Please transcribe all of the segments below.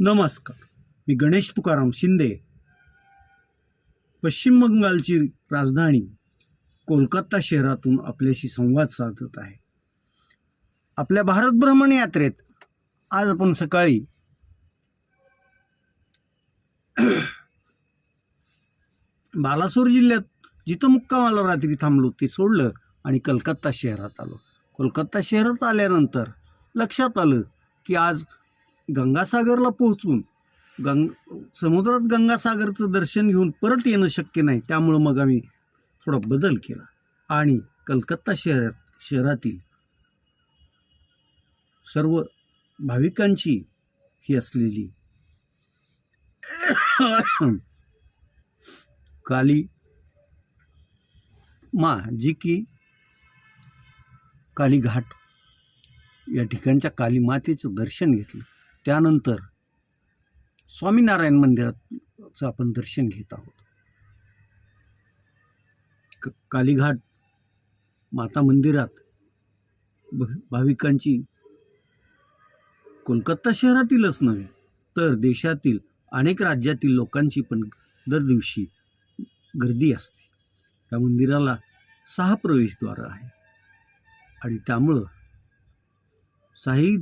नमस्कार. मी गणेश तुकाराम शिंदे. पश्चिम बंगालची राजधानी कोलकाता शहरातून आपल्याशी संवाद साधत आहे. आपल्या भारत भ्रमण यात्रेत आज आपण सकाळी बालासोर जिल्ह्यात जिथं मुक्कामाला रात्री थांबलो ते सोडलं आणि कलकत्ता शहरात आलो. कोलकाता शहरात आल्यानंतर लक्षात आलं की आज गंगासागरला पोहोचून गंग समुद्रात गंगासागरचं दर्शन घेऊन परत येणं शक्य नाही त्यामुळं मग आम्ही थोडा बदल केला. आणि कलकत्ता शहरात शहरातील सर्व भाविकांची ही असलेली काली मा जी की कालीघाट या ठिकाणच्या काली मातेचं दर्शन घेतलं. त्यानंतर स्वामीनारायण मंदिराचं आपण दर्शन घेत आहोत. क कालीघाट माता मंदिरात भाविकांची कोलकाता शहरातीलच नव्हे तर देशातील अनेक राज्यातील लोकांची पण दर दिवशी गर्दी असते. त्या मंदिराला सहा प्रवेशद्वार आहे आणि त्यामुळं साही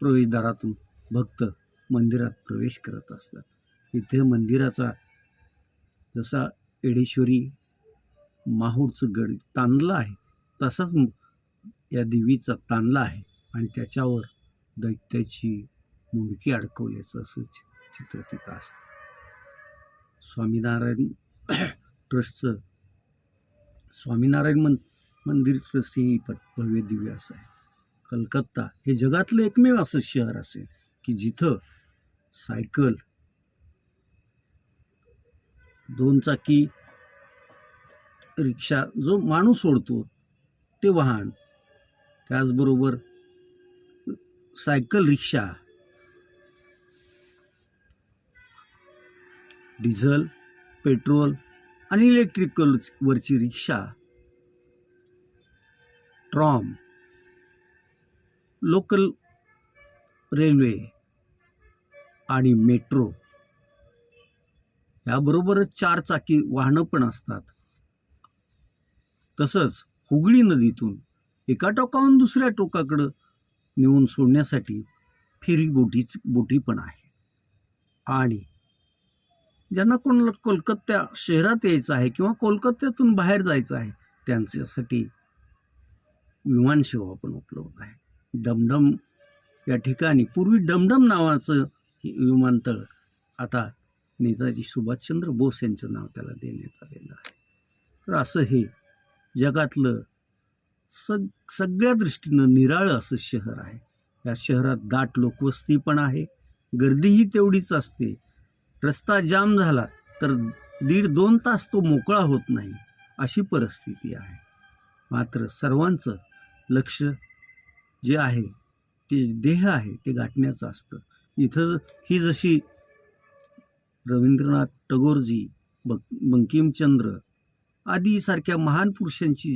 प्रवेशद्वारातून भक्त मंदिरात प्रवेश करत असतात. इथे मंदिराचा जसा एडेश्वरी माहूरचं गड तांदला आहे तसाच या देवीचा तांदला आहे आणि त्याच्यावर दैत्याची मुंडकी अडकवल्याचं असं चि- चित्र तिथं असतं. स्वामीनारायण ट्रस्टचं स्वामीनारायण मन मंदिर ट्रस्ट ही भव्य दिव्य असं आहे. कलकत्ता हे जगातलं एकमेव असं शहर असेल. की जिथं सायकल दोन चाकी रिक्षा जो माणूस सोडतो ते वाहन. त्याचबरोबर सायकल रिक्षा डिझेल पेट्रोल आणि इलेक्ट्रिकल वरची रिक्षा ट्रॉम लोकल रेल्वे. आणि मेट्रो. याबरोबरच चार चाकी वाहनं पण असतात. तसंच हुगळी नदीतून एका टोकाहून दुसऱ्या टोकाकडं नेऊन सोडण्यासाठी फेरी बोटी बोटी पण आहे. आणि ज्यांना कोणाला कोलकात्या शहरात यायचं आहे किंवा कोलकात्यातून बाहेर जायचं आहे त्यांच्यासाठी विमानसेवा पण उपलब्ध आहे. डमडम या ठिकाणी पूर्वी डमडम नावाचं विमानतळ आता नेताजी सुभाषचंद्र बोस यांचं नाव त्याला देण्यात आलेलं आहे. तर असं हे जगातलं सग सगळ्या दृष्टीनं निराळं असं शहर आहे. या शहरात दाट लोकवस्ती पण आहे. गर्दीही तेवढीच असते. रस्ता जाम झाला तर दीड दोन तास तो मोकळा होत नाही अशी परिस्थिती आहे. मात्र सर्वांचं लक्ष जे आहे ते देह आहे ते गाठण्याचं असतं. इथं ही जशी रवींद्रनाथ टागोरजी बक बंकिमचंद्र आदीसारख्या महान पुरुषांची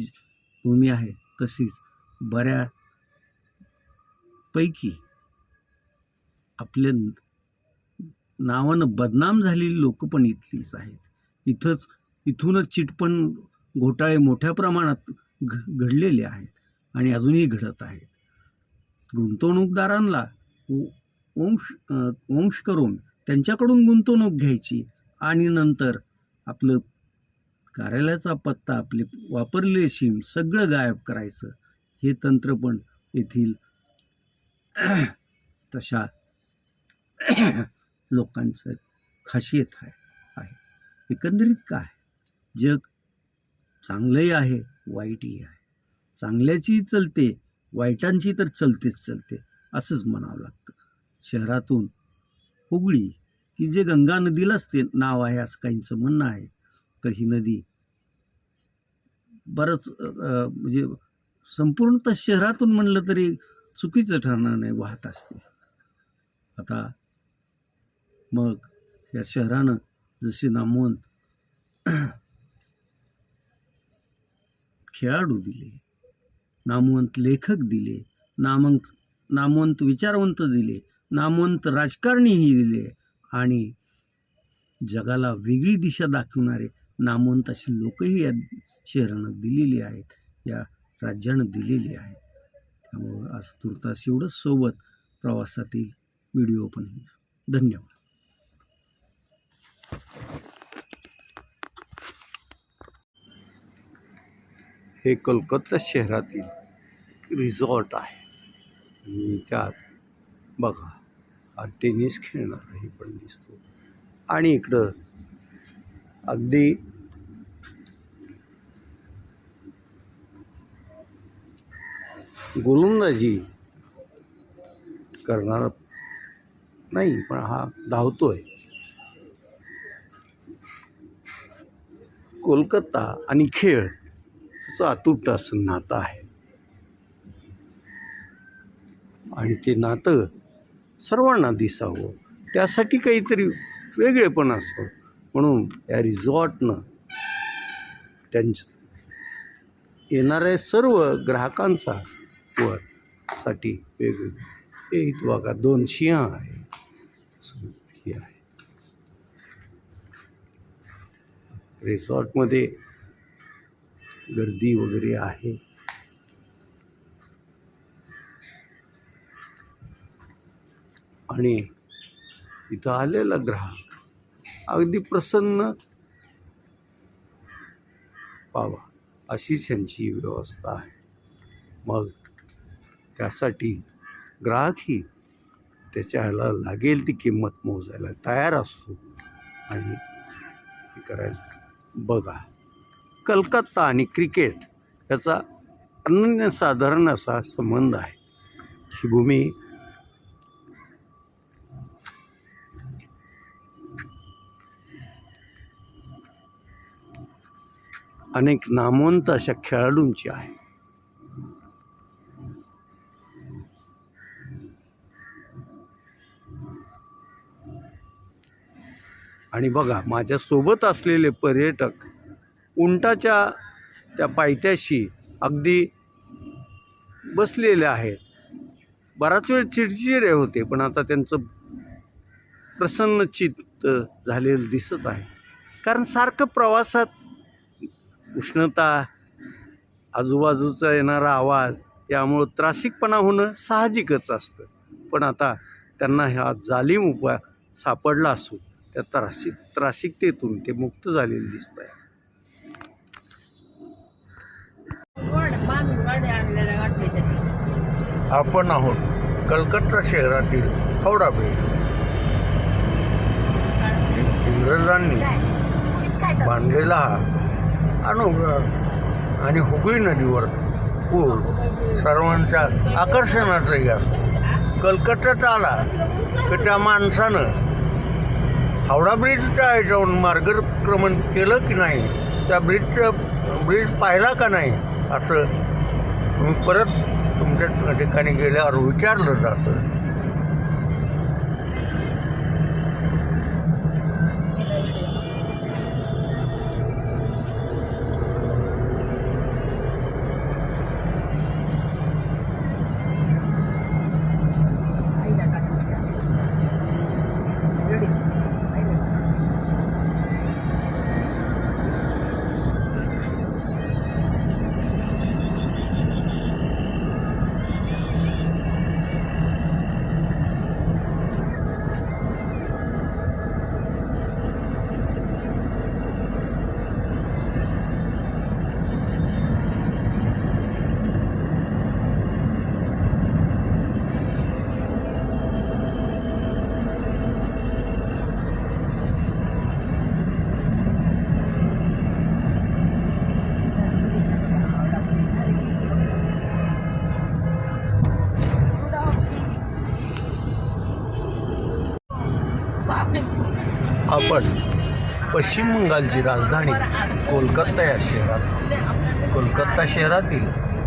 भूमी आहे तशीच बऱ्यापैकी आपल्या नावानं बदनाम झालेली लोक पण इथलीच आहेत. इथंच इथूनच चिटपण घोटाळे मोठ्या प्रमाणात घ घडलेले आहेत आणि अजूनही घडत आहेत. गुंतवणूकदारांना वंश वंश करून त्यांच्याकडून गुंतवणूक घ्यायची आणि नंतर आपलं कार्यालयाचा पत्ता आपले वापरलेले सिम सगळं गायब करायचं. हे तंत्र पण येथील तशा लोकांचं खासियत आहे. आहे. एकंदरीत काय? जग चांगलंही आहे वाईटही आहे. चांगल्याची चलते वाईटांची तर चलतेच चलते असंच म्हणावं लागतं. शहरातून हुगळी की जे गंगा नदीलाच ते नाव आहे असं काहींचं म्हणणं आहे. तर ही नदी बरंच म्हणजे संपूर्णतः शहरातून म्हणलं तरी चुकीचं ठरणार नाही वाहत असते. आता मग या शहरानं जसे नामवंत खेळाडू दिले नामवंत लेखक दिले नामंत नामवंत विचारवंत दिले नामवंत राजकारणीही दिले आणि जगाला वेगळी दिशा दाखवणारे नामवंत अशी लोकही या शहरानं दिलेली आहेत या राज्यानं दिलेली आहेत. त्यामुळं आज तुर्तास एवढंच सोबत प्रवासातील व्हिडिओ पण धन्यवाद. हे कोलकाता शहरातील रिसॉर्ट आहे. आणि त्यात बघा टेनिस खेळणार हे पण दिसतो. आणि इकडं अगदी गोलंदाजी करणारा नाही पण हा धावतोय. कोलकाता आणि खेळ असं अतूट असं नातं आहे. आणि ते नातं सर्वांना दिसावं. त्यासाठी काहीतरी वेगळेपण असावं. म्हणून या रिझॉर्टनं त्यांच्या येणाऱ्या सर्व ग्राहकांचा वर साठी वेगवेगळे. हे इथं बघा दोन सिंह आहे. हे आहे. रिसॉर्टमध्ये गर्दी वगैरे आहे. आणि इथं आलेला ग्राहक अगदी प्रसन्न पावा अशीच यांची व्यवस्था आहे. मग त्यासाठी ग्राहकही त्याच्या ह्याला लागेल ती किंमत मोजायला तयार असतो आणि हे करायला बघा. कलकत्ता आणि क्रिकेट याचा अनन्यसाधारण असा संबंध आहे. ही भूमी अनेक नामवंत अशा खेळाडूंची आहे. आणि बघा माझ्यासोबत असलेले पर्यटक उंटाच्या त्या पायथ्याशी अगदी बसलेले आहेत. बराच वेळ चिडचिडे होते पण आता त्यांचं प्रसन्नचित्त झालेलं दिसत आहे. कारण सारखं प्रवासात उष्णता आजूबाजूचा येणारा आवाज यामुळं त्रासिकपणा होणं साहजिकच असतं. पण आता त्यांना ह्या जालीम उपाय सापडला असून त्या त्रासिक त्रासिकतेतून ते मुक्त झालेले दिसत आहे आपण आहोत कलकत्ता शहरातील हावडा ब्रिज इंग्रजांनी बांधलेला हा अनुभव आणि हुगळी नदीवर पूल सर्वांच्या आकर्षणाचंही असतं. कलकत्त्यात आला तर त्या माणसानं हावडा ब्रिजच्या ह्याच्यावरून मार्गक्रमण केलं की नाही? त्या ब्रिजचं ब्रिज पाहिला का नाही? असं तुम्ही परत तुमच्या ठिकाणी गेल्यावर विचारलं जातं. पण पश्चिम बंगालची राजधानी कोलकाता या शहरात. कोलकाता शहरातील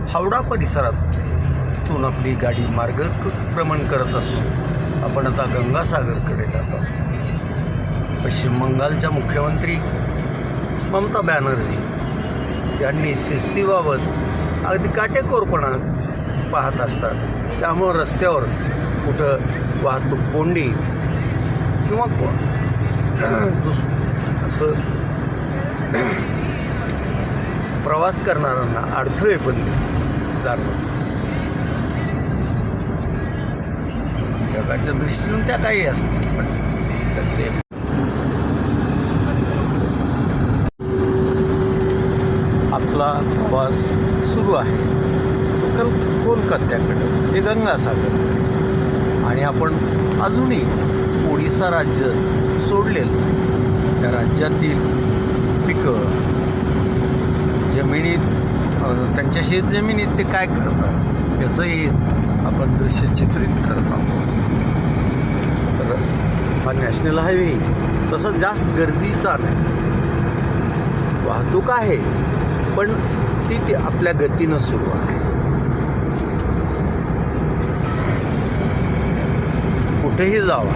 हावडा परिसरातून आपली गाडी मार्गक्रमण करत असून आपण आता गंगासागरकडे जातो. पश्चिम बंगालच्या मुख्यमंत्री ममता बॅनर्जी यांनी शिस्तीबाबत अगदी काटेकोरपणा पाहत असतात. त्यामुळं रस्त्यावर कुठं वाहतूक कोंडी किंवा को- असं प्रवास करणाऱ्यांना अडथळे पण जाणवत जगाच्या दृष्टीने त्या काही असतात पण त्याचे आपला प्रवास सुरू आहे. तो कल कोलकात्याकडं ते गंगासागर. आणि आपण अजूनही ओडिसा राज्य सोडलेलं त्या राज्यातील पिकं जमिनीत त्यांच्या शेतजमिनीत ते काय करतात याचंही आपण दृश्य चित्रित करत आहोत. तर हा नॅशनल हायवे तसं जास्त गर्दीचा नाही. वाहतूक आहे पण ती ती आपल्या गतीनं सुरू आहे. कुठेही जावा.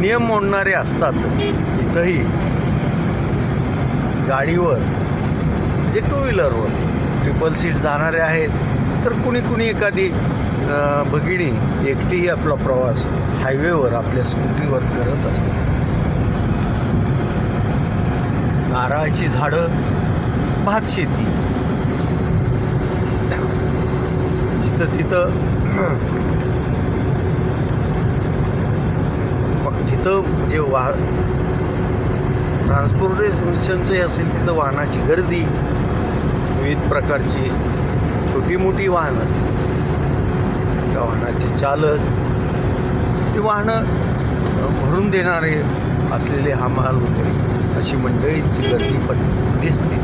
नियम मोडणारे असतातच इथंही गाडीवर म्हणजे टू व्हीलरवर ट्रिपल सीट जाणारे आहेत. तर कुणी कुणी एखादी भगिनी एकटीही आपला प्रवास हायवेवर आपल्या स्कूटीवर करत असते. नारळाची झाडं भात शेती. जिथं तिथं जिथं म्हणजे वाह ट्रान्सपोर्टेशनचं असेल तिथं वाहनाची गर्दी विविध प्रकारची छोटी मोठी वाहनं त्या वाहनाचे चालक ती वाहनं भरून देणारे असलेले हमाल वगैरे अशी मंडळीची गर्दी पण दिसते.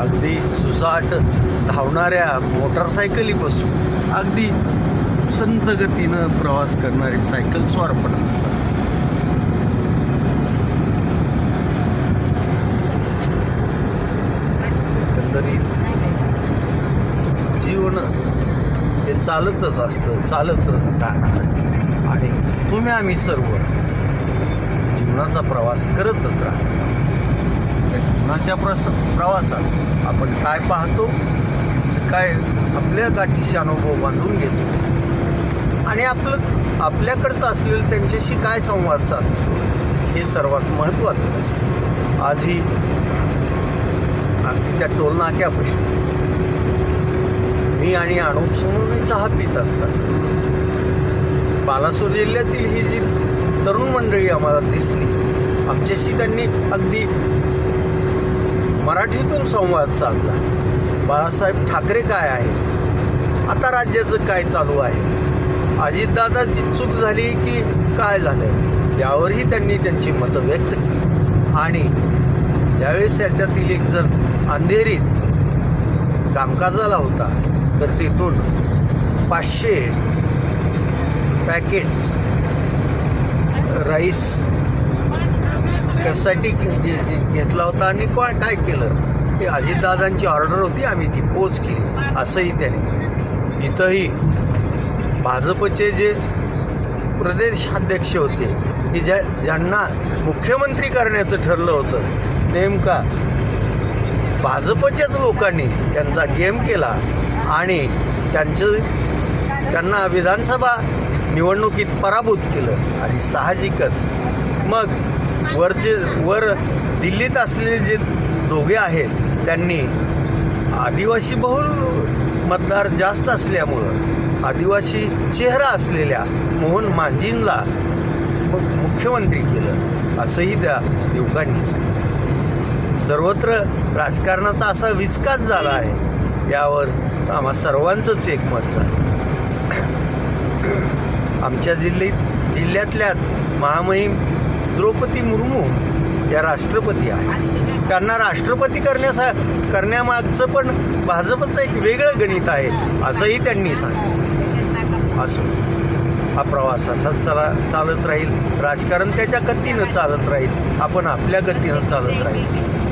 अगदी सुसाट धावणाऱ्या मोटरसायकलीपासून अगदी संत गतीनं प्रवास करणारे सायकलस्वार पण असतात. एकंदरीत जीवन हे चालतच असतं चालतच राहणार. आणि तुम्ही आम्ही सर्व जीवनाचा प्रवास करतच राहतो. त्या जीवनाच्या प्रस प्रवासात आपण काय पाहतो? काय आपल्या गाठीशी अनुभव बांधून घेतो? आणि आपलं आपल्याकडचं असलेलं त्यांच्याशी काय संवाद साधतो? हे सर्वात महत्त्वाचं असतं. आजही अगदी त्या टोलनाक्यापाशी मी आणि अनूप सोनूने चहा पित असतात बालासूर जिल्ह्यातील ही जी तरुण मंडळी आम्हाला दिसली आमच्याशी त्यांनी अगदी मराठीतून संवाद साधला. बाळासाहेब ठाकरे काय आहे आता राज्याचं काय चालू आहे? अजितदादाची चूक झाली की काय झालं यावरही त्यांनी त्यांची मतं व्यक्त केली. आणि ज्यावेळेस याच्यातील एक जण अंधेरीत कामकाजाला होता तर तिथून पाचशे पॅकेट्स राईस कशासाठी घे- घेतला होता आणि कोण काय केलं? ते अजितदादांची ऑर्डर होती आम्ही ती पोच केली. असंही त्यांनी इथंही भाजपचे जे प्रदेशाध्यक्ष होते की ज्या ज्यांना मुख्यमंत्री करण्याचं ठरलं होतं नेमका भाजपच्याच लोकांनी त्यांचा गेम केला आणि त्यांचं त्यांना विधानसभा निवडणुकीत पराभूत केलं आणि साहजिकच. मग वरचे वर दिल्लीत असलेले जे दोघे आहेत त्यांनी आदिवासी बहुल मतदार जास्त असल्यामुळं आदिवासी चेहरा असलेल्या मोहन मांझींना मग मुख्यमंत्री केलं असंही त्या युवकांनी सांगितलं. सर्वत्र राजकारणाचा असा विचकाच झाला आहे यावर आम्हा सर्वांचंच एकमत झालं. आमच्या जिल्ह्यात जिल्ह्यातल्याच महामहिम द्रौपदी मुर्मू या राष्ट्रपती आहेत. त्यांना राष्ट्रपती करण्यासा करण्यामागचं पण भाजपचं एक वेगळं गणित आहे असंही त्यांनी सांगितलं. असो हा प्रवास असाच चला चालत राहील. राजकारण त्याच्या गतीनं चालत राहील. आपण आपल्या गतीनं चालत राहील